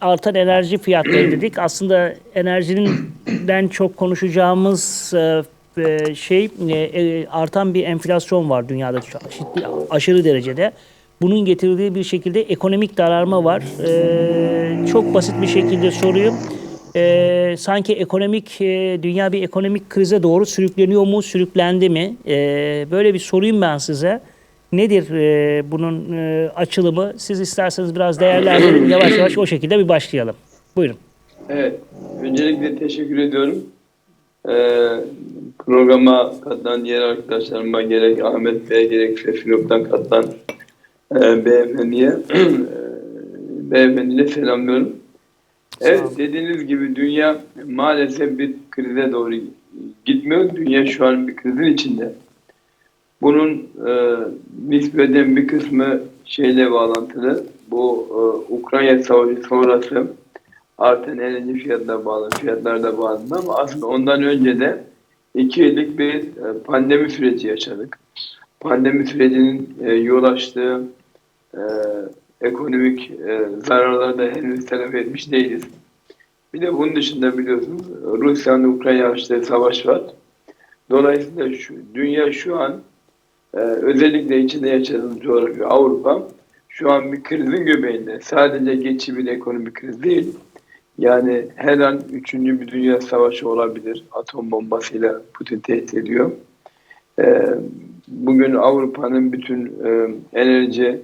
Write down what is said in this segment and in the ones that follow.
artan enerji fiyatları dedik. Aslında enerjiden çok konuşacağımız e, e, şey e, artan bir enflasyon var dünyada aşırı derecede. Bunun getirdiği bir şekilde ekonomik daralma var. Çok basit bir şekilde sorayım. E, sanki ekonomik e, dünya bir ekonomik krize doğru sürükleniyor mu, sürüklendi mi? E, böyle bir sorayım ben size. Nedir e, bunun e, açılımı? Siz isterseniz biraz değerlendirin. Yavaş yavaş o şekilde bir başlayalım. Buyurun. Evet, öncelikle teşekkür ediyorum. Ee, programa katılan diğer arkadaşlarıma gerek Ahmet Bey'e gerek Sefilop'tan katılan e, beyefendiye e, beyefendiyle selamlıyorum. Evet, dediğiniz gibi dünya maalesef bir krize doğru gitmiyor. Dünya şu an bir krizin içinde. Bunun e, nispeten bir kısmı şeyle bağlantılı. Bu e, Ukrayna Savaşı sonrası artan enerji fiyatına bağlı, fiyatlar da bağlı ama aslında ondan önce de iki yıllık bir e, pandemi süreci yaşadık. Pandemi sürecinin e, yol açtığı e, ekonomik e, zararları da henüz telafi etmiş değiliz. Bir de bunun dışında biliyorsunuz Rusya'nın Ukrayna açtığı savaş var. Dolayısıyla şu, dünya şu an e, özellikle içinde yaşadığımız coğrafya Avrupa şu an bir krizin göbeğinde. Sadece geçici bir ekonomik kriz değil. Yani her an üçüncü bir dünya savaşı olabilir. Atom bombasıyla Putin tehdit ediyor. Ee, bugün Avrupa'nın bütün e, enerji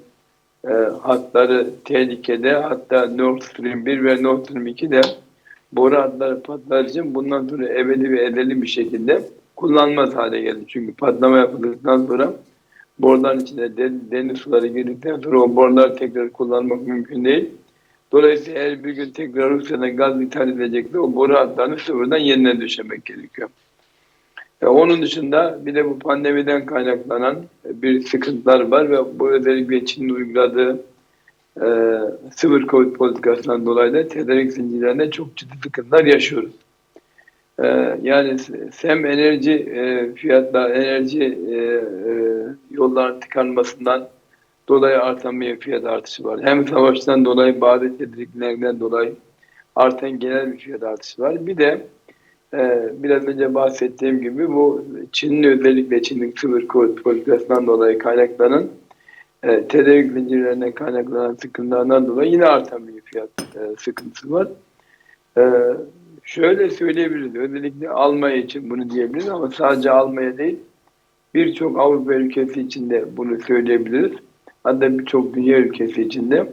e, hatları tehlikede. Hatta Nord Stream 1 ve Nord Stream 2 de boru hatları patlar için bundan sonra ebedi ve edeli bir şekilde kullanmaz hale geldi. Çünkü patlama yapıldıktan sonra boruların içine de, deniz suları girdikten sonra o boruları tekrar kullanmak mümkün değil. Dolayısıyla eğer bir gün tekrar Rusya'dan gaz ithal edecekse o boru hatlarını sıfırdan yeniden döşemek gerekiyor. E, onun dışında bir de bu pandemiden kaynaklanan bir sıkıntılar var ve bu özellikle Çin'in uyguladığı e, sıfır Covid politikasından dolayı da tedarik zincirlerinde çok ciddi sıkıntılar yaşıyoruz. E, yani hem enerji e, fiyatlar, enerji e, e, yolların tıkanmasından dolayı artan bir fiyat artışı var. Hem savaştan dolayı bazı tedirginliklerden dolayı artan genel bir fiyat artışı var. Bir de e, biraz önce bahsettiğim gibi bu Çin'in özellikle Çin'in Covid politikasından dolayı kaynaklanan e, tedarik zincirlerinden kaynaklanan sıkıntılardan dolayı yine artan bir fiyat e, sıkıntısı var. E, şöyle söyleyebiliriz. Özellikle Almanya için bunu diyebiliriz ama sadece Almanya değil birçok Avrupa ülkesi için de bunu söyleyebiliriz. Hatta birçok dünya ülkesi için de